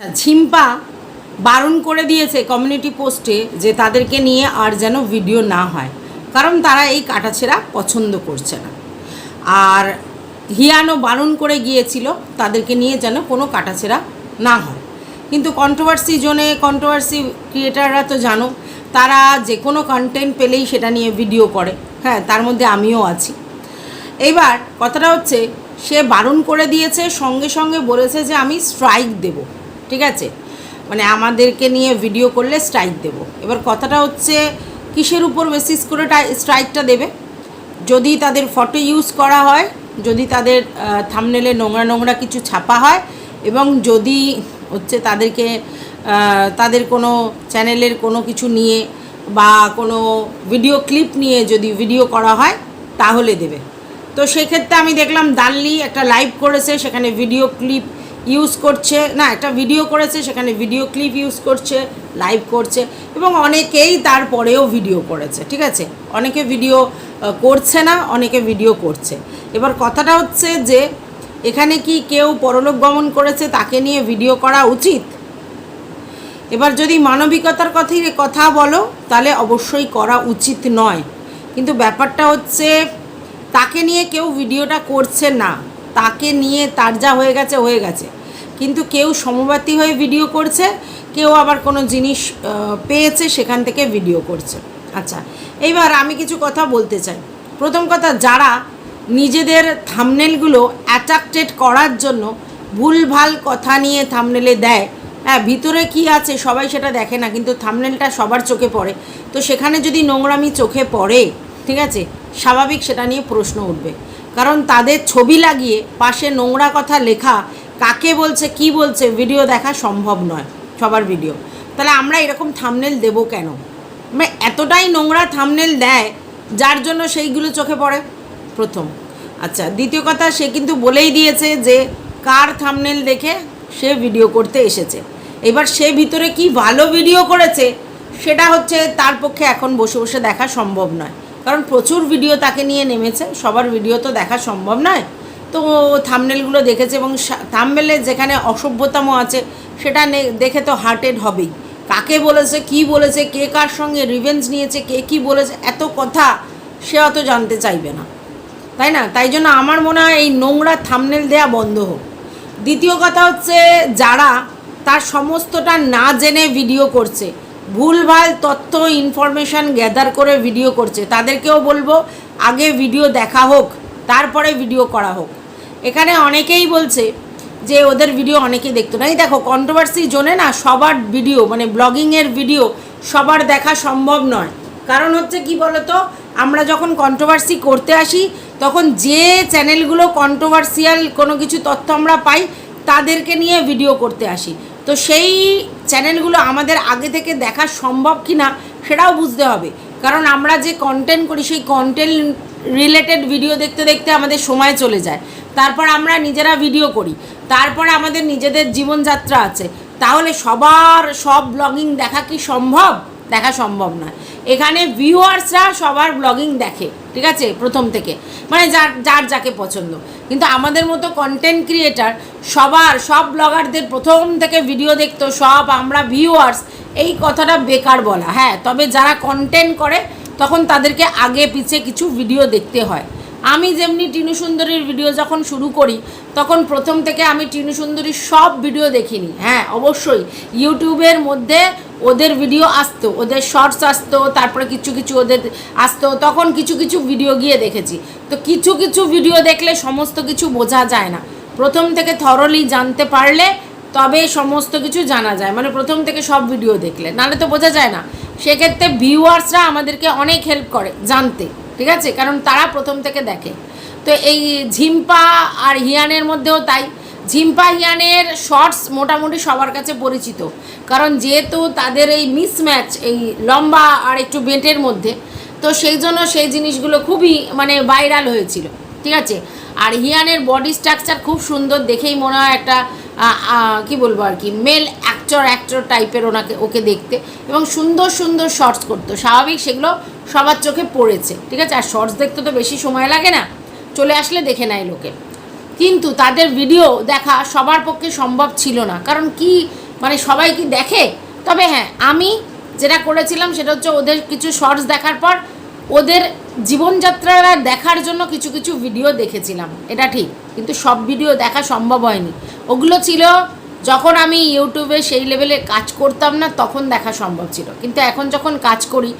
আচ্ছা ঝিম্পা বারণ করে দিয়েছে কমিউনিটি পোস্টে যে তাদেরকে নিয়ে আর যেন ভিডিও না হয়, কারণ তারা এই কাটাছেড়া পছন্দ করছে না। আর হিয়ানও বারণ করে গিয়েছিল তাদেরকে নিয়ে যেন কোনো কাটাছেড়া না হয়। কিন্তু কন্ট্রোভার্সি জোনে কন্ট্রোভার্সি ক্রিয়েটাররা তো জানো, তারা যে কোনো কন্টেন্ট পেলেই সেটা নিয়ে ভিডিও করে। হ্যাঁ তার মধ্যে আমিও আছি। এইবার কথাটা হচ্ছে, সে বারণ করে দিয়েছে, সঙ্গে সঙ্গে বলেছে যে আমি স্ট্রাইক দেব। ঠিক আছে? মানে আমাদেরকে নিয়ে ভিডিও করলে স্ট্রাইক দেব। এবার কথাটা হচ্ছে, কিসের উপর বেসিস করে স্ট্রাইকটা দেবে? যদি তাদের ফটো ইউজ করা হয়, যদি তাদের থামনেলে নোংরা নোংরা কিছু ছাপা হয়, এবং যদি হচ্ছে তাদেরকে তাদের কোনো চ্যানেলের কোনো কিছু নিয়ে বা কোনো ভিডিও ক্লিপ নিয়ে যদি ভিডিও করা হয়, তাহলে দেবে। তো সেক্ষেত্রে আমি দেখলাম দাল্লি একটা লাইভ করেছে, সেখানে ভিডিও ক্লিপ ইউজ করছে, না, একটা ভিডিও করেছে, সেখানে ভিডিও ক্লিপ ইউজ করছে লাইভ করছে, এবং অনেকেই তারপরেও ভিডিও করেছে, ঠিক আছে? অনেকে ভিডিও করছে না, অনেকে ভিডিও করছে। এবার কথাটা হচ্ছে যে, এখানে কি কেউ পরলোক গমন করেছে, তাকে নিয়ে ভিডিও করা উচিত? এবার যদি মানবিকতার কথাই কথা বলো, তাহলে অবশ্যই করা উচিত নয়। কিন্তু ব্যাপারটা হচ্ছে, তাকে নিয়ে কেউ ভিডিওটা করছে না। তাকে নিয়ে তার যা হয়ে গেছে হয়ে গেছে। কিন্তু কেউ সমবাতি হয়ে ভিডিও করছে, কেউ আবার কোনো জিনিস পেয়েছে, সেখান থেকে ভিডিও করছে। আচ্ছা এইবার আমি কিছু কথা বলতে চাই। প্রথম কথা, যারা নিজেদের থামনেলগুলো অ্যাট্রাক্টেড করার জন্য ভুলভাল কথা নিয়ে থামনেলে দেয় হ্যাঁ ভিতরে কি আছে সবাই সেটা দেখে না, কিন্তু থামনেলটা সবার চোখে পড়ে। তো সেখানে যদি নোংরামি চোখে পড়ে, ঠিক আছে, স্বাভাবিক সেটা নিয়ে প্রশ্ন উঠবে। কারণ তাদের ছবি লাগিয়ে পাশে নোংরা কথা লেখা, কাকে বলছে, কি বলছে ভিডিও দেখা সম্ভব নয়, সবার ভিডিও তাহলে আমরা এরকম থামনেল দেবো কেন? মানে এতটাই নোংরা থামনেল দেয়, যার জন্য সেইগুলো চোখে পড়ে, প্রথম। আচ্ছা দ্বিতীয় কথা, সে কিন্তু বলেই দিয়েছে যে কার থামনেল দেখে সে ভিডিও করতে এসেছে। এবার সে ভিতরে কি ভালো ভিডিও করেছে, সেটা হচ্ছে তার পক্ষে এখন বসে বসে দেখা সম্ভব নয়। কারণ প্রচুর ভিডিও তাকে নিয়ে নেমেছে, সবার ভিডিও তো দেখা সম্ভব নয়। তো থামনেলগুলো দেখেছে এবং থামনেলে যেখানে অসভ্যতামো আছে, সেটা দেখে তো হার্টেড হবেই। কাকে বলেছে, কি বলেছে, কে কার সঙ্গে রিভেঞ্জ নিয়েছে, কে কি বলেছে, এত কথা সে অত জানতে চাইবে না। তাই না? তাই জন্য আমার মনে হয় এই নোংরা থামনেল দেয়া বন্ধ হোক। দ্বিতীয় কথা হচ্ছে, যারা তার সমস্তটা না জেনে ভিডিও করছে ভুলভাল তথ্য ইনফরমেশান গ্যাদার করে ভিডিও করছে। তাদেরকেও বলব, আগে ভিডিও দেখা হোক, তারপরে ভিডিও করা হোক। এখানে অনেকেই বলছে যে ওদের ভিডিও অনেকেই দেখতো না। এই দেখো কন্ট্রোভার্সি জোনে না সবার ভিডিও মানে ব্লগিংয়ের ভিডিও সবার দেখা সম্ভব নয়। কারণ হচ্ছে কি বলতো, আমরা যখন কন্ট্রোভার্সি করতে আসি, তখন যে চ্যানেলগুলো কন্ট্রোভার্সিয়াল কোনো কিছু তথ্য আমরা পাই, তাদেরকে নিয়ে ভিডিও করতে আসি। তো সেই চ্যানেলগুলো আমাদের আগে থেকে দেখা সম্ভব কি না সেটাও বুঝতে হবে। কারণ আমরা যে কন্টেন্ট করি, সেই কন্টেন্ট রিলেটেড ভিডিও দেখতে দেখতে আমাদের সময় চলে যায়। তারপর আমরা নিজেরা ভিডিও করি। তারপর আমাদের নিজেদের জীবনযাত্রা আছে। তাহলে সবার সব ব্লগিং দেখা কি সম্ভব? দেখা সম্ভব নয় এখানে ভিউয়ার্সরা সবার ব্লগিং দেখে, ঠিক আছে? প্রথম থেকে। মানে যার যার যাকে পছন্দ। কিন্তু আমাদের মতো কন্টেন্ট ক্রিয়েটার সবার, সব ব্লগারদের প্রথম থেকে ভিডিও দেখতো, সব আমরা ভিউয়ার্স এই কথাটা বেকার বলা। হ্যাঁ তবে যারা কন্টেন্ট করে, তখন তাদেরকে আগে পিছে কিছু ভিডিও দেখতে হয়। আমি যেমনি টিনু সুন্দরীর ভিডিও যখন শুরু করি, তখন প্রথম থেকে আমি টিনু সুন্দরীর সব ভিডিও দেখিনি। হ্যাঁ অবশ্যই। ইউটিউবের মধ্যে ওদের ভিডিও আসতো, ওদের শর্টস আসতো, তারপরে কিছু কিছু ওদের আসতো, তখন কিছু কিছু ভিডিও গিয়ে দেখেছি। তো কিছু কিছু ভিডিও দেখলে সমস্ত কিছু বোঝা যায় না। প্রথম থেকে থরলি জানতে পারলে তবে সমস্ত কিছু জানা যায়। মানে প্রথম থেকে সব ভিডিও দেখলে। নাহলে তো বোঝা যায় না। সেক্ষেত্রে ভিউয়ার্সরা আমাদেরকে অনেক হেল্প করে জানতে। ঠিক আছে? কারণ তারা প্রথম থেকে দেখে। তো এই ঝিম্পা আর হিয়ানের মধ্যেও তাই। ঝিম্পা হিয়ানের শর্টস মোটামুটি সবার কাছে পরিচিত। কারণ যেহেতু তাদের এই মিসম্যাচ এই লম্বা আর একটু বেঁটের মধ্যে, তো সেই জন্য সেই জিনিসগুলো খুবই মানে ভাইরাল হয়েছিল। ঠিক আছে? আর হিয়ানের বডি স্ট্রাকচার খুব সুন্দর দেখেই মনে হয় একটা কি বলব আর কি মেল অ্যাক্টর অ্যাক্টর টাইপের ওনাকে, ওকে দেখতে। এবং সুন্দর সুন্দর শর্টস করতো। স্বাভাবিক সেগুলো সবার চোখে পড়েছে, ঠিক আছে? আর শর্টস দেখতে তো বেশি সময় লাগে না। চলে আসলে দেখে নেয় লোকে। কিন্তু তাদের ভিডিও দেখা সবার পক্ষে সম্ভব ছিল না। কারণ কি মানে সবাই কি দেখে? তবে হ্যাঁ আমি যেটা করেছিলাম সেটা হচ্ছে ওদের কিছু শর্টস দেখার পর, ওদের জীবনযাত্রাটা দেখার জন্য কিছু কিছু ভিডিও দেখেছিলাম। এটা ঠিক। কিন্তু সব ভিডিও দেখা সম্ভব হয়নি। ওগুলো ছিল যখন আমি ইউটিউবে সেই লেভেলে কাজ করতাম না, তখন দেখা সম্ভব ছিল। কিন্তু এখন যখন কাজ করি,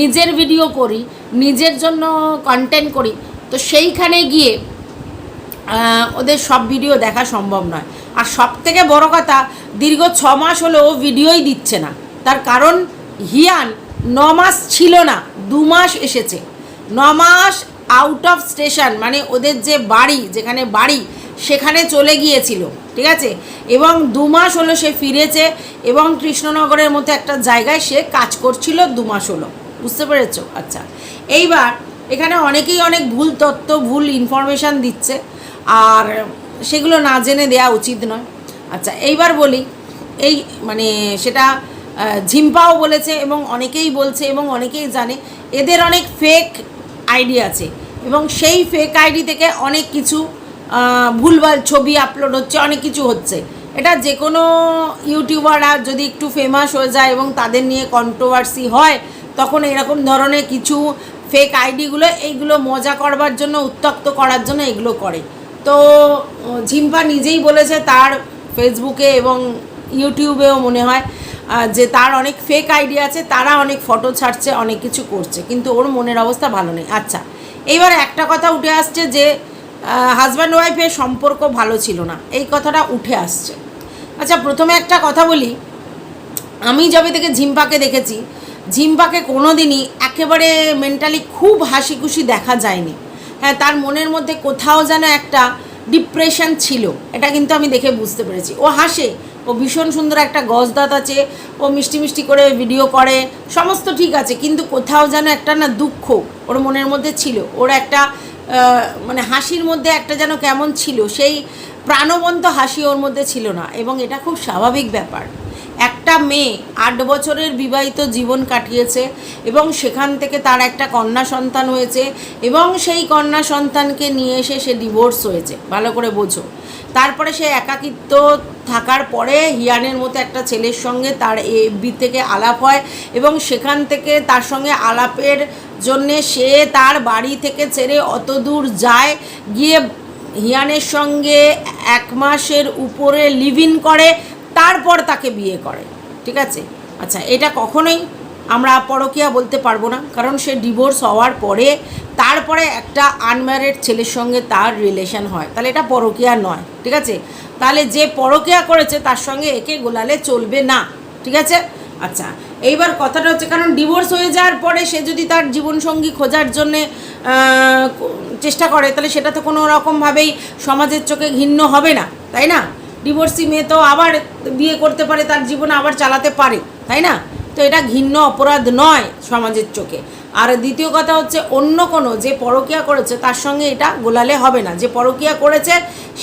নিজের ভিডিও করি, নিজের জন্য কন্টেন্ট করি, তো সেইখানে গিয়ে ওদের সব ভিডিও দেখা সম্ভব নয়। আর সব থেকে বড় কথা, দীর্ঘ ছ মাস ও ভিডিওই দিচ্ছে না। তার কারণ, হিয়ান ন মাস ছিল না, দু মাস এসেছে। ন মাস আউট অফ স্টেশন মানে ওদের যে বাড়ি, যেখানে বাড়ি সেখানে চলে গিয়েছিল, ঠিক আছে? এবং দু মাস হলো সে ফিরেছে এবং কৃষ্ণনগরের মতো একটা জায়গায় সে কাজ করছিল দু মাস হলো, বুঝতে পেরেছ? আচ্ছা এইবার এখানে অনেকেই অনেক ভুল তথ্য, ভুল ইনফরমেশান দিচ্ছে, আর সেগুলো না জেনে দেওয়া উচিত নয়। আচ্ছা এইবার বলি, এই মানে সেটা ঝিম্পাও বলেছে এবং অনেকেই বলছে এবং অনেকেই জানে, এদের অনেক ফেক আইডি আছে এবং সেই ফেক আইডি থেকে অনেক কিছু ভুলভাল ছবি আপলোড হচ্ছে, অনেক কিছু হচ্ছে। এটা যে কোনো ইউটিউবাররা যদি একটু ফেমাস হয়ে যায় এবং তাদের নিয়ে কন্ট্রোভার্সি হয়, তখন এরকম ধরনের কিছু ফেক আইডিগুলো এইগুলো মজা করবার জন্য, উত্তক্ত করার জন্য এগুলো করে। তো ঝিম্পা নিজেই বলেছে তার ফেসবুকে এবং ইউটিউবেও মনে হয় যে তার অনেক ফেক আইডি আছে, তারা অনেক ফটো ছাড়ছে, অনেক কিছু করছে। কিন্তু ওর মনের অবস্থা ভালো নেই। আচ্ছা এইবার একটা কথা উঠে আসছে যে হাজব্যান্ড ওয়াইফের সম্পর্ক ভালো ছিল না। এই কথাটা উঠে আসছে। আচ্ছা প্রথমে একটা কথা বলি। আমি যবে থেকে ঝিম্পাকে দেখেছি, ঝিম্পাকে কোনো দিনই একেবারে মেন্টালি খুব হাসি খুশি দেখা যায়নি। হ্যাঁ তার মনের মধ্যে কোথাও যেন একটা ডিপ্রেশন ছিল, এটা কিন্তু আমি দেখে বুঝতে পেরেছি। ও হাসে, ও ভীষণ সুন্দর একটা গজদাত আছে, ও মিষ্টি মিষ্টি করে ভিডিও করে, সমস্ত ঠিক আছে, কিন্তু কোথাও যেন একটা না দুঃখ ওর মনের মধ্যে ছিল। ওর একটা মানে হাসির মধ্যে একটা যেন কেমন ছিল, সেই প্রাণবন্ত হাসি ওর মধ্যে ছিল না। এবং এটা খুব স্বাভাবিক ব্যাপার। একটা মেয়ে আট বছরের বিবাহিত জীবন কাটিয়েছে এবং সেখান থেকে তার একটা কন্যা সন্তান হয়েছে এবং সেই কন্যা সন্তানকে নিয়ে এসে সে ডিভোর্স হয়েছে, ভালো করে বোঝো। তারপরে সে একাকিত্ব থাকার পরে হিয়ানের মতো একটা ছেলের সঙ্গে তার এফবি থেকে আলাপ হয় এবং সেখান থেকে তার সঙ্গে আলাপের জন্যে সে তার বাড়ি থেকে ছেড়ে অত দূর যায়। গিয়ে হিয়ানের সঙ্গে এক মাসের উপরে লিভ ইন করে, তারপর তাকে বিয়ে করে। ঠিক আছে? আচ্ছা এটা কখনোই আমরা পরকিয়া বলতে পারব না, কারণ সে ডিভোর্স হওয়ার পরে তারপরে একটা আনম্যারিড ছেলের সঙ্গে তার রিলেশন হয়। তাহলে এটা পরকিয়া নয়, ঠিক আছে? তাহলে যে পরকিয়া করেছে তার সঙ্গে একে গোলালে চলবে না, ঠিক আছে? আচ্ছা এইবার কথাটা হচ্ছে, কারণ ডিভোর্স হয়ে যাওয়ার পরে সে যদি তার জীবনসঙ্গী খোঁজার জন্যে চেষ্টা করে, তাহলে সেটা তো কোনো রকমভাবেই সমাজের চোখে ঘিন্ন হবে না, তাই না? ডিভোর্সি মেয়ে তো আবার বিয়ে করতে পারে, তার জীবন আবার চালাতে পারে, তাই না? তো এটা ঘিন্ন অপরাধ নয় সমাজের চোখে। আর দ্বিতীয় কথা হচ্ছে, অন্য কোনো যে পরকিয়া করেছে, তার সঙ্গে এটা গোলালে হবে না। যে পরকিয়া করেছে,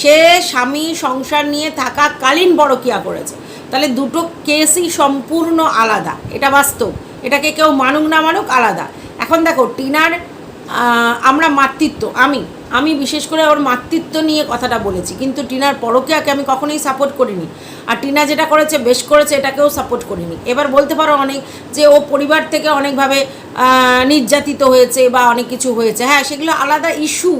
সে স্বামী সংসার নিয়ে থাকাকালীন পরকিয়া করেছে। তাহলে দুটো কেসই সম্পূর্ণ আলাদা। এটা বাস্তব। এটাকে কেউ মানুক না মানুক আলাদা। এখন দেখো, টিনার আমরা মাতৃত্ব, আমি। আমি বিশেষ করে ওর মাতৃত্ব নিয়ে কথাটা বলেছি। কিন্তু টিনার পরকিয়াকে আমি কখনোই সাপোর্ট করিনি। আর টিনা যেটা করেছে, বেশ করেছে, এটাকেও সাপোর্ট করিনি। এবার বলতে পারো অনেক যে ও পরিবার থেকে অনেকভাবে নির্যাতিত হয়েছে বা অনেক কিছু হয়েছে। হ্যাঁ সেগুলো আলাদা ইস্যু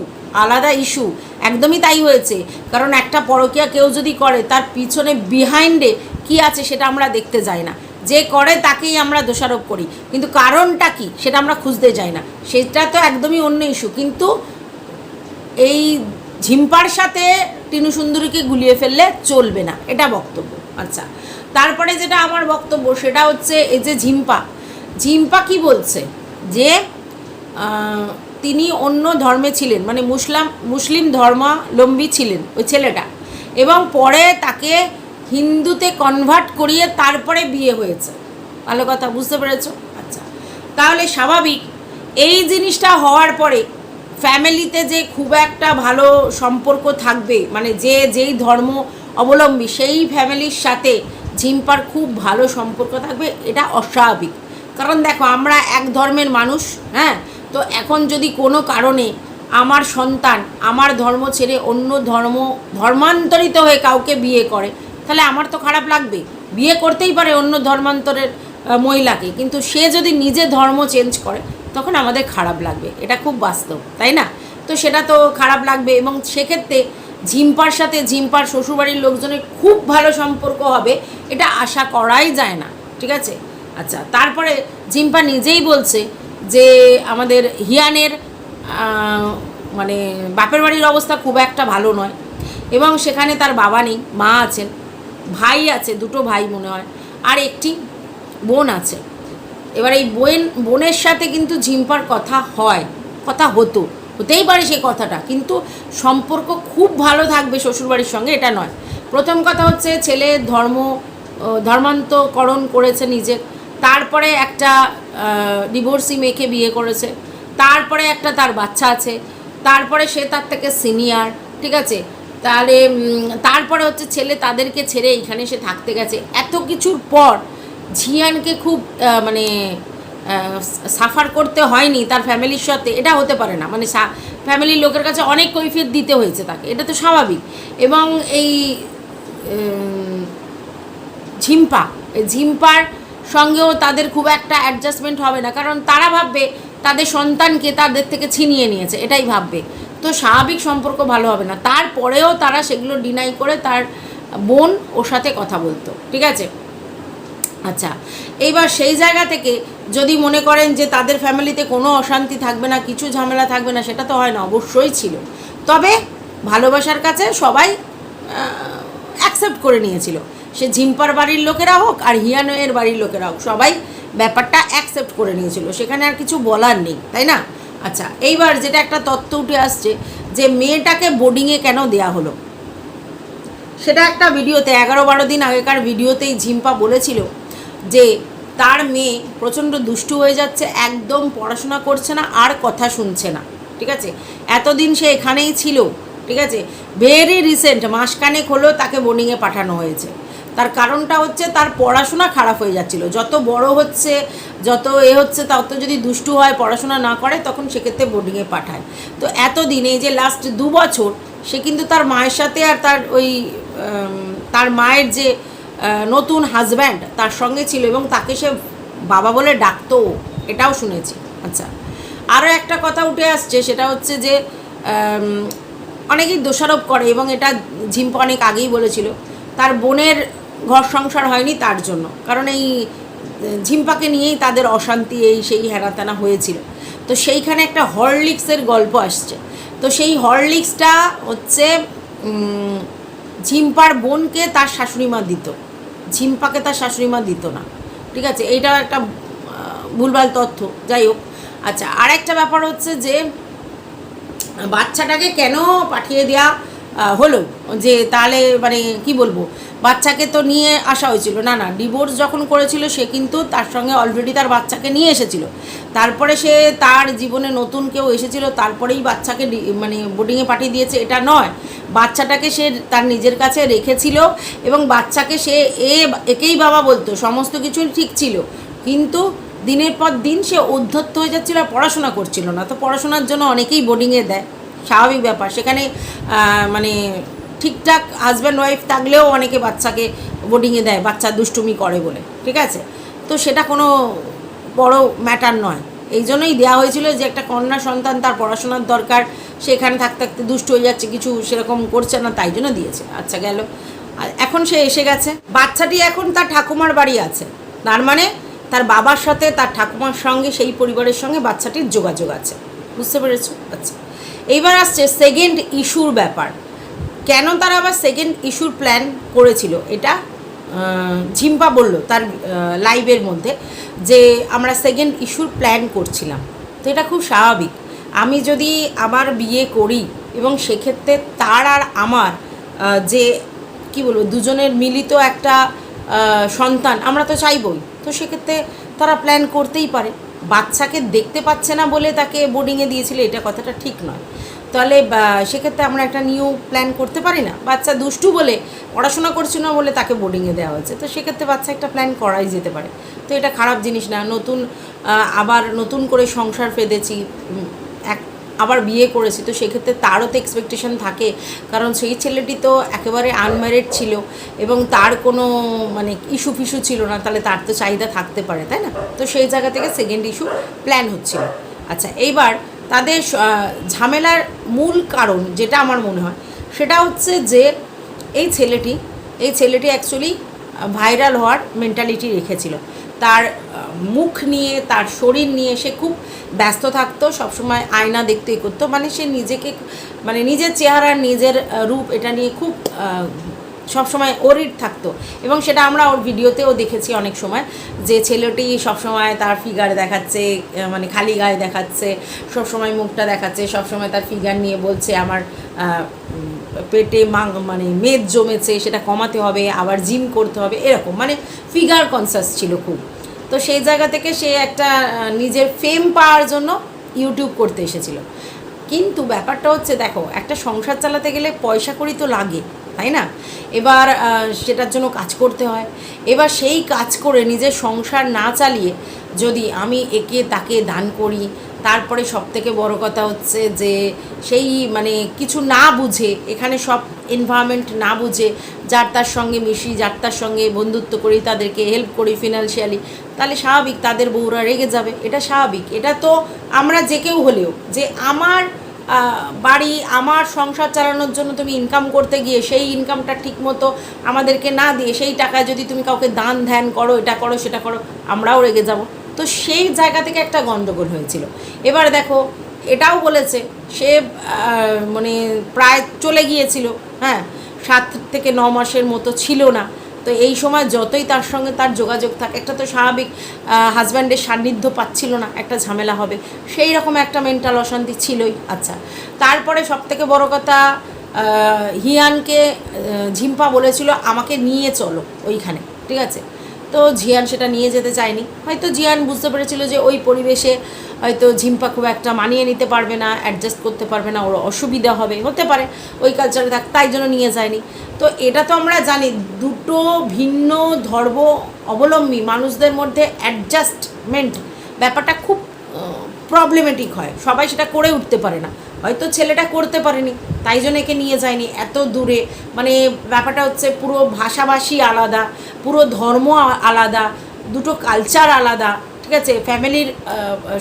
আলাদা ইস্যু একদমই তাই হয়েছে। কারণ একটা পরকিয়া কেউ যদি করে, তার পিছনে বিহাইন্ডে কি আছে সেটা আমরা দেখতে যাই না। যে করে তাকেই আমরা দোষারোপ করি। কিন্তু কারণটা কি সেটা আমরা খুঁজতে যাই না। সেটা তো একদমই অন্য ইস্যু কিন্তু এই ঝিম্পার সাথে টিনু সুন্দরীকে গুলিয়ে ফেললে চলবে না। এটা বক্তব্য। আচ্ছা তারপরে যেটা আমার বক্তব্য সেটা হচ্ছে এই যে ঝিম্পা। ঝিম্পা কি বলছে? যে তিনি অন্য ধর্মে ছিলেন। মানে মুসলাম, মুসলিম ধর্মাবলম্বী ছিলেন ওই ছেলেটা। এবং পরে তাকে হিন্দুতে কনভার্ট করিয়ে তারপরে বিয়ে হয়েছে। ভালো কথা, বুঝতে পেরেছ? আচ্ছা তাহলে স্বাভাবিক, এই জিনিসটা হওয়ার পরে ফ্যামিলিতে যে খুব একটা ভালো সম্পর্ক থাকবে মানে যে যেই ধর্ম অবলম্বী, সেই ফ্যামিলির সাথে ঝিম্পার খুব ভালো সম্পর্ক থাকবে, এটা অস্বাভাবিক। কারণ দেখো, আমরা এক ধর্মের মানুষ হ্যাঁ? তো এখন যদি কোনো কারণে আমার সন্তান আমার ধর্ম ছেড়ে অন্য ধর্ম, ধর্মান্তরিত হয়ে কাউকে বিয়ে করে তাহলে আমার তো খারাপ লাগবে। বিয়ে করতেই পারে অন্য ধর্মান্তরের মহিলাকে। কিন্তু সে যদি নিজে ধর্ম চেঞ্জ করে, তখন আমাদের খারাপ লাগবে। এটা খুব বাস্তব, তাই না? তো সেটা তো খারাপ লাগবে এবং সেক্ষেত্রে ঝিম্পার সাথে ঝিম্পার শ্বশুরবাড়ির লোকজনের খুব ভালো সম্পর্ক হবে, এটা আশা করাই যায় না, ঠিক আছে? আচ্ছা তারপরে ঝিম্পা নিজেই বলছে যে আমাদের হিয়ানের মানে বাপের বাড়ির অবস্থা খুব একটা ভালো নয় এবং সেখানে তার বাবা নেই, মা আছেন। ভাই আছে, দুটো ভাই মনে হয়, আর একটি বোন আছে। এবার এই বোন বোনের সাথে কিন্তু ঝিম্পার কথা হয়, কথা হতো, হতেই পারে সেই কথাটা, কিন্তু সম্পর্ক খুব ভালো থাকবে শ্বশুরবাড়ির সঙ্গে, এটা নয়। প্রথম কথা হচ্ছে ছেলে ধর্ম ধর্মান্তকরণ করেছে নিজের তারপরে একটা ডিভোর্সি মেয়েকে বিয়ে করেছে, তারপরে একটা তার বাচ্চা আছে, তারপরে সে তার থেকে সিনিয়র ঠিক আছে? তাহলে তারপরে হচ্ছে ছেলে তাদেরকে ছেড়ে এইখানে সে থাকতে গেছে। এত কিছুর পর ঝিয়ানকে খুব মানে সাফার করতে হয়নি তার ফ্যামিলির সাথে। এটা হতে পারে না। মানে ফ্যামিলির লোকের কাছে অনেক কৈফিয়ত দিতে হয়েছে তাকে। এটা তো স্বাভাবিক। এবং এই ঝিম্পা ঝিম্পার সঙ্গেও তাদের খুব একটা অ্যাডজাস্টমেন্ট হবে না। কারণ তারা ভাববে তাদের সন্তানকে তাদের থেকে ছিনিয়ে নিয়েছে। এটাই ভাববে। তো স্বাভাবিক সম্পর্ক ভালো হবে না। তারপরেও তারা সেগুলো ডিনাই করে তার বোন ওর সাথে কথা বলতো, ঠিক আছে? আচ্ছা এইবার সেই জায়গা থেকে যদি মনে করেন যে তাদের ফ্যামিলিতে কোনো অশান্তি থাকবে না, কিছু ঝামেলা থাকবে না, সেটা তো হয় না, অবশ্যই ছিল। তবে ভালোবাসার কাছে সবাই অ্যাকসেপ্ট করে নিয়েছিল। সে ঝিম্পার বাড়ির লোকেরা হোক আর হিয়ানোয়ের বাড়ির লোকেরা হোক, সবাই ব্যাপারটা অ্যাকসেপ্ট করে নিয়েছিল। সেখানে আর কিছু বলার নেই, তাই না? আচ্ছা এইবার যেটা একটা তত্ত্ব উঠে আসছে যে মেয়েটাকে বোর্ডিংয়ে কেন দেয়া হলো? সেটা একটা ভিডিওতে, এগারো বারো দিন আগেকার ভিডিওতেই ঝিম্পা বলেছিল যে তার মেয়ে প্রচণ্ড দুষ্টু হয়ে যাচ্ছে, একদম পড়াশোনা করছে না, আর কথা শুনছে না, ঠিক আছে? এতদিন সে এখানেই ছিল, ঠিক আছে? ভেরি রিসেন্ট মাসখানেক হলেও তাকে বোর্ডিংয়ে পাঠানো হয়েছে। তার কারণটা হচ্ছে তার পড়াশোনা খারাপ হয়ে যাচ্ছিল। যত বড় হচ্ছে, যত এ হচ্ছে, তত যদি দুষ্টু হয়, পড়াশোনা না করে, তখন সেক্ষেত্রে বোর্ডিংয়ে পাঠায়। তো এতদিন এই যে লাস্ট দু বছর, সে কিন্তু তার মায়ের সাথে আর তার ওই তার মায়ের যে নতুন হাজব্যান্ড তার সঙ্গে ছিল এবং তাকে সে বাবা বলে ডাকতো। এটাও শুনেছি। আচ্ছা আরও একটা কথা উঠে আসছে, সেটা হচ্ছে যে অনেকেই দোষারোপ করে এবং এটা ঝিম্পা অনেক আগেই বলেছিল। তার বোনের ঘর সংসার হয়নি তার জন্য। কারণ এই ঝিম্পাকে নিয়েই তাদের অশান্তি, এই সেই হেনাতেনা হয়েছিল। তো সেইখানে একটা হরলিক্সের গল্প আসছে। তো সেই হরলিক্সটা হচ্ছে ঝিম্পার বোনকে তার শাশুড়িমা দিত। ঝিম্পাকে তার শাশুড়িমা দিত না। ঠিক আছে? এইটাও একটা ভুলভাল তথ্য। যাই হোক। আচ্ছা আর একটা ব্যাপার হচ্ছে যে, বাচ্চাটাকে কেন পাঠিয়ে দেওয়া হলো। যে তাহলে মানে কি বলব? বাচ্চাকে তো নিয়ে আসা হয়েছিল। না না ডিভোর্স যখন করেছিল, সে কিন্তু তার সঙ্গে অলরেডি তার বাচ্চাকে নিয়ে এসেছিল। তারপরে সে তার জীবনে নতুন কেউ এসেছিল, তারপরেই বাচ্চাকে মানে বোর্ডিংয়ে পাঠিয়ে দিয়েছে। এটা নয়। বাচ্চাটাকে সে তার নিজের কাছে রেখেছিল এবং বাচ্চাকে সে এ একেই বাবা বলতো। সমস্ত কিছুই ঠিক ছিল। কিন্তু দিনের পর দিন সে উদ্ধত্ত হয়ে যাচ্ছিল আর পড়াশোনা করছিল না। তো পড়াশোনার জন্য অনেকেই বোর্ডিংয়ে দেয়। স্বাভাবিক ব্যাপার। সেখানে মানে ঠিকঠাক হাজব্যান্ড ওয়াইফ থাকলেও অনেকে বাচ্চাকে বোর্ডিংয়ে দেয়, বাচ্চা দুষ্টুমি করে বলে, ঠিক আছে? তো সেটা কোনো বড় ম্যাটার নয়। এই জন্যই দেওয়া হয়েছিল যে একটা কন্যা সন্তান তার পড়াশোনার দরকার, সেখানে থাকতে থাকতে দুষ্ট হয়ে যাচ্ছে, কিছু সেরকম করছে না, তাই জন্য দিয়েছে। আচ্ছা গেল। আর এখন সে এসে গেছে। বাচ্চাটি এখন তার ঠাকুমার বাড়ি আছে। তার মানে তার বাবার সাথে তার ঠাকুমার সঙ্গে, সেই পরিবারের সঙ্গে বাচ্চাটির যোগাযোগ আছে। বুঝতে পেরেছ? আচ্ছা। এইবার আসছে সেকেন্ড ইস্যুর ব্যাপার। কেন তারা আবার সেকেন্ড ইস্যুর প্ল্যান করেছিল? এটা ঝিম্পা বলল তার লাইভের মধ্যে যে আমরা সেকেন্ড ইস্যুর প্ল্যান করছিলাম। তো এটা খুব স্বাভাবিক। আমি যদি আবার বিয়ে করি এবং সেক্ষেত্রে তার আর আমার যে, কি বলব, দুজনের মিলিত একটা সন্তান, আমরা তো চাইবই। তো সেক্ষেত্রে তারা প্ল্যান করতেই পারে। বাচ্চাকে দেখতে পাচ্ছে না বলে তাকে বোর্ডিংয়ে দিয়েছিল, এটা কথাটা ঠিক নয়। তাহলে সেক্ষেত্রে আমরা একটা নিউ প্ল্যান করতে পারি না। বাচ্চা দুষ্টু বলে পড়াশোনা করছে না বলে তাকে বোর্ডিংয়ে দেওয়া হয়েছে। তো সেক্ষেত্রে বাচ্চা একটা প্ল্যান করাই যেতে পারে। তো এটা খারাপ জিনিস না। নতুন আবার নতুন করে সংসার ফেঁদেছি এক, আবার বিয়ে করেছি। তো সেক্ষেত্রে তারও তো এক্সপেকটেশন থাকে। কারণ সেই ছেলেটি তো একেবারে আনম্যারিড ছিল এবং তার কোনো মানে ইস্যু ফিস্যু ছিল না। তাহলে তার তো চাহিদা থাকতে পারে, তাই না? তো সেই জায়গা থেকে সেকেন্ড ইস্যু প্ল্যান হচ্ছিল। আচ্ছা এইবার তাদের ঝামেলার মূল কারণ যেটা আমার মনে হয়, সেটা হচ্ছে যে এই ছেলেটি এই ছেলেটি অ্যাকচুয়ালি ভাইরাল হওয়ার মেন্টালিটি রেখেছিল। তার মুখ নিয়ে, তার শরীর নিয়ে সে খুব ব্যস্ত থাকতো, সবসময় আয়না দেখতে করতো। মানে সে নিজেকে মানে নিজের চেহারা নিজের রূপ এটা নিয়ে খুব সবসময় ওরিড থাকতো। এবং সেটা আমরা ওর ভিডিওতেও দেখেছি অনেক সময় যে ছেলেটি সবসময় তার ফিগার দেখাচ্ছে মানে খালি গায়ে দেখাচ্ছে, সবসময় মুখটা দেখাচ্ছে, সবসময় তার ফিগার নিয়ে বলছে, আমার পেটে মাং মানে মেদ জমেছে, সেটা কমাতে হবে, আবার জিম করতে হবে, এরকম মানে ফিগার কনসাস ছিল খুব। তো সেই জায়গা থেকে সে একটা নিজের ফেম পাওয়ার জন্য ইউটিউব করতে এসেছিল। কিন্তু ব্যাপারটা হচ্ছে, দেখো, একটা সংসার চালাতে গেলে পয়সা করি তো লাগে। তাই না? এবার সেটার জন্য কাজ করতে হয়। এবার সেই কাজ করে নিজের সংসার না চালিয়ে যদি আমি একে তাকে দান করি, তারপরে সব থেকে বড় কথা হচ্ছে যে সেই মানে কিছু না বুঝে, এখানে সব এনভায়রনমেন্ট না বুঝে, যার তার সঙ্গে মিশি, যার তার সঙ্গে বন্ধুত্ব করি, তাদেরকে হেল্প করি ফিনান্সিয়ালি তাহলে স্বাভাবিক তাদের বউরা রেগে যাবে। এটা স্বাভাবিক। এটা তো আমরা যে কেউ হলেও, যে আমার বাড়ি আমার সংসার চালানোর জন্য তুমি ইনকাম করতে গিয়ে সেই ইনকামটা ঠিকমতো আমাদেরকে না দিয়ে সেই টাকায় যদি তুমি কাউকে দান ধ্যান করো, এটা করো, সেটা করো, আমরাও রেগে যাব। তো সেই জায়গা থেকে একটা গণ্ডগোল হয়েছিল। এবার দেখো, এটাও বলেছে, সে মানে প্রায় চলে গিয়েছিল হ্যাঁ সাত থেকে ন মাসের মতো ছিল না। তো এই সময় যতই তার সঙ্গে তার যোগাযোগ থাকে, একটা তো স্বাভাবিক হাজব্যান্ডের সান্নিধ্য পাচ্ছিল না, একটা ঝামেলা হবে। সেই রকম একটা মেন্টাল অশান্তি ছিলই আচ্ছা। তারপরে সব থেকে বড় কথা হিয়ানকে ঝিম্পা বলেছিল, আমাকে নিয়ে চলো ওইখানে। ঠিক আছে? তো জিয়ান সেটা নিয়ে যেতে চায়নি। হয়তো জিয়ান বুঝতে পেরেছিল যে ওই পরিবেশে হয়তো ঝিম্পা খুব একটা মানিয়ে নিতে পারবে না অ্যাডজাস্ট করতে পারবে না, ওর অসুবিধা হবে, হতে পারে ওই কালচারে থাক, তাই জন্য নিয়ে যায়নি। তো এটা তো আমরা জানি, দুটো ভিন্ন ধর্ম অবলম্বী মানুষদের মধ্যে অ্যাডজাস্টমেন্ট ব্যাপারটা খুব প্রবলেমেটিক হয়। সবাই সেটা করে উঠতে পারে না। হয়তো ছেলেটা করতে পারেনি, তাই জন্য একে নিয়ে যায়নি এত দূরে। মানে ব্যাপারটা হচ্ছে পুরো ভাষাভাষী আলাদা, পুরো ধর্ম আলাদা, দুটো কালচার আলাদা। ঠিক আছে, ফ্যামিলির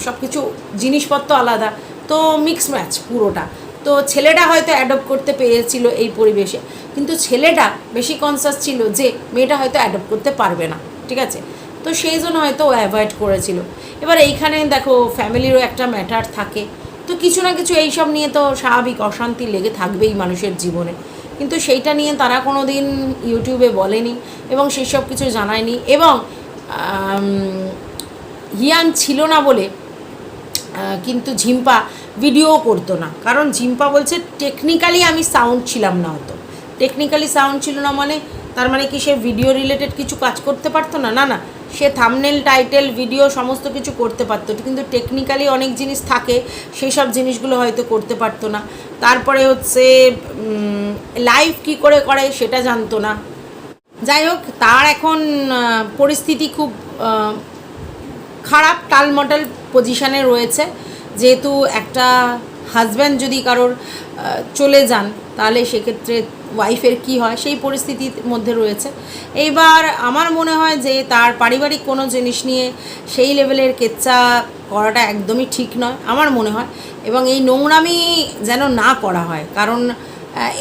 সব কিছু জিনিসপত্র আলাদা, তো মিক্স ম্যাচ পুরোটা। তো ছেলেটা হয়তো অ্যাডপ্ট করতে পেরেছিল এই পরিবেশে, কিন্তু ছেলেটা বেশি কনসাস ছিল যে মেয়েটা হয়তো অ্যাডপ্ট করতে পারবে না, ঠিক আছে? তো সেই জন্য হয়তো ও অ্যাভয়েড করেছিল। এবার এইখানে দেখো, ফ্যামিলিরও একটা ম্যাটার থাকে। তো কিছু না কিছু এইসব নিয়ে তো স্বাভাবিক অশান্তি লেগে থাকবেই মানুষের জীবনে। কিন্তু সেইটা নিয়ে তারা কোনো দিন ইউটিউবে বলেনি এবং সেসব কিছু জানায়নি এবং হিয়ান ছিল না বলে কিন্তু ঝিম্পা ভিডিও করতো না। কারণ ঝিম্পা বলছে টেকনিক্যালি আমি সাউন্ড ছিলাম না অত। টেকনিক্যালি সাউন্ড ছিল না মানে তার মানে কি সে ভিডিও রিলেটেড কিছু কাজ করতে পারতো না? না না, সে থামনেল টাইটেল ভিডিও সমস্ত কিছু করতে পারতো, কিন্তু টেকনিক্যালি অনেক জিনিস থাকে, সেই সব জিনিসগুলো হয়তো করতে পারতো না। তারপরে হচ্ছে লাইভ কি করে করে সেটা জানতো না। যাই হোক, তার এখন পরিস্থিতি খুব খারাপ টালমডল পজিশানে রয়েছে। যেহেতু একটা হাজব্যান্ড যদি কারোর চলে যান, তাহলে সেক্ষেত্রে ওয়াইফের কি হয়? সেই পরিস্থিতির মধ্যে রয়েছে। এইবার আমার মনে হয় যে তার পারিবারিক কোনো জিনিস নিয়ে সেই লেভেলের কেচ্চা করাটা একদমই ঠিক নয়, আমার মনে হয়। এবং এই নোংরামি যেন না করা হয়। কারণ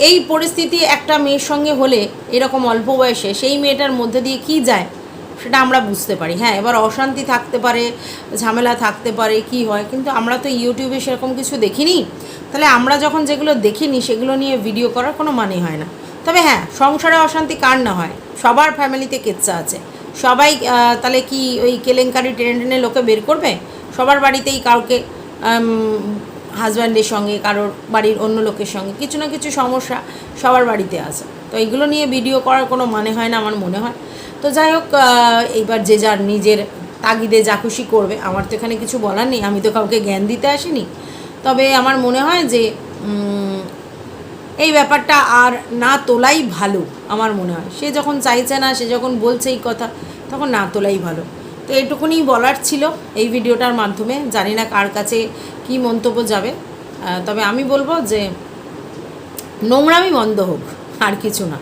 এই পরিস্থিতি একটা মেয়ের সঙ্গে হলে এরকম অল্প বয়সে সেই মেয়েটার মধ্যে দিয়ে কি যায়? সেটা আমরা বুঝতে পারি। হ্যাঁ এবার অশান্তি থাকতে পারে, ঝামেলা থাকতে পারে, কি হয়, কিন্তু আমরা তো ইউটিউবে সেরকম কিছু দেখিনি। তাহলে আমরা যখন যেগুলো দেখিনি, সেগুলো নিয়ে ভিডিও করার কোনো মানে হয় না। তবে হ্যাঁ সংসারে অশান্তি কার না হয়? সবার ফ্যামিলিতে কেচ্চা আছে। সবাই তাহলে কি ওই কেলেঙ্কারি টেনে টেনে লোকে বের করবে? সবার বাড়িতেই কাউকে হাজব্যান্ডের সঙ্গে, কারোর বাড়ির অন্য লোকের সঙ্গে, কিছু না কিছু সমস্যা সবার বাড়িতে আছে। তো এইগুলো নিয়ে ভিডিও করার কোনো মানে হয় না, আমার মনে হয়। তো যাই হোক এইবার যে যার নিজের তাগিদে যা খুশি করবে। আমার তো এখানে কিছু বলার নেই, আমি তো কাউকে জ্ঞান দিতে আসিনি। তবে আমার মনে হয় যে এই ব্যাপারটা আর না তোলাই ভালো, আমার মনে হয়। সে যখন চাইছে না, সে যখন বলছে এই কথা, তখন না তোলাই ভালো। তো এটুকুনি বলার ছিল এই ভিডিওটার মাধ্যমে। জানি না কার কাছে কি মন্তব্য যাবে। তবে আমি বলব যে, নোংরামি বন্ধ হোক, আর কিছু না।